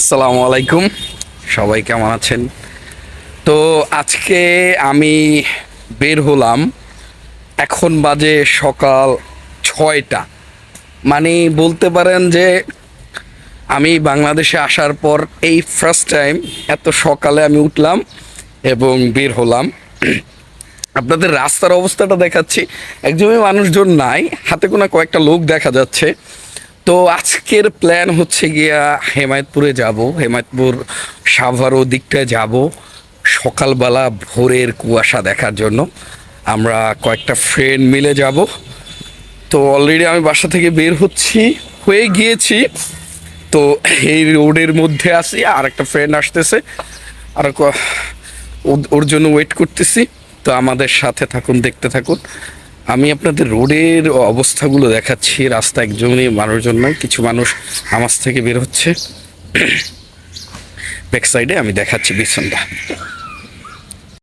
আসসালামু আলাইকুম। সবাই কেমন আছেন? তো আজকে আমি বের হলাম। এখন বাজে সকাল ছয়টা। মানে বলতে পারেন যে আমি বাংলাদেশে আসার পর এই ফার্স্ট টাইম এত সকালে আমি উঠলাম এবং বের হলাম। আপনাদের রাস্তার অবস্থাটা দেখাচ্ছি। একদমই মানুষজন নাই, হাতে কোনো কয়েকটা লোক দেখা যাচ্ছে। তো আজকের প্ল্যান হচ্ছে গিয়া হেমায়তপুরে যাব। হেমায়তপুর সাভারও দিকটায় যাব সকালবেলা ভোরের কুয়াশা দেখার জন্য। আমরা কয়েকটা ফ্রেন্ড মিলে যাব। তো অলরেডি আমি বাসা থেকে বের হচ্ছি, হয়ে গিয়েছি। তো এই রোডের মধ্যে আছি আর একটা ফ্রেন্ড আসতেছে। আর ওর জন্য ওয়েট করতেছি। তো আমাদের সাথে থাকুন, দেখতে থাকুন। আমি আপনাদের রোডের অবস্থাগুলো দেখাচ্ছি, রাস্তা একজনই মানুষজন নয়, কিছু মানুষ আমার থেকে বের হচ্ছে। ব্যাক সাইডে আমি দেখাচ্ছি বিছনটা